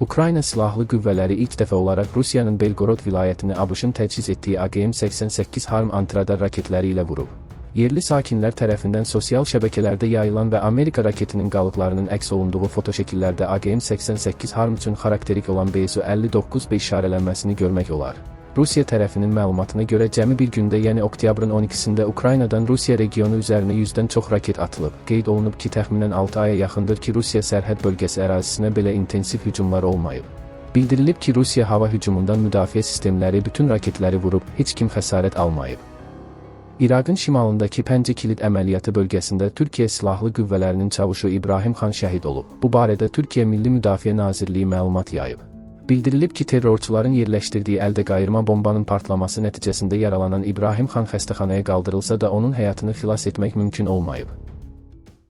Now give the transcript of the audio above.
Ukrayna Silahlı Qüvvələri ilk dəfə olaraq Rusiyanın Belgorod vilayətini ABŞ-ın təchiz etdiyi AGM-88 Harm antiradar raketləri ilə vurub. Yerli sakinlər tərəfindən sosial şəbəkələrdə yayılan və Amerika raketinin qalıqlarının əks olunduğu fotoşəkillərdə AGM-88 Harm üçün xarakterik olan BSU-59B işarələnməsini görmək olar. Rusiya tərəfinin məlumatına görə cəmi bir gündə, yəni oktyabrın 12-sində Ukraynadan Rusiya regionu üzərinə 100-dən çox raket atılıb. Qeyd olunub ki, təxminən 6 aya yaxındır ki, Rusiya sərhəd bölgəsi ərazisinə belə intensiv hücumlar olmayıb. Bildirilib ki, Rusiya hava hücumundan müdafiə sistemləri bütün raketləri vurub, heç kim xəsarət almayıb. İraqın şimalındakı Pəncə Kilit əməliyyatı bölgəsində Türkiyə Silahlı Qüvvələrinin çavuşu İbrahim xan şəhid olub. Bu barədə Türkiyə Milli Müdafiə Nazirliyi məlumat yayıb. Bildirilib ki, terrorçuların yerləşdirdiyi əldə qayırma bombanın partlaması nəticəsində yaralanan İbrahim xan xəstəxanaya qaldırılsa da onun həyatını xilas etmək mümkün olmayıb.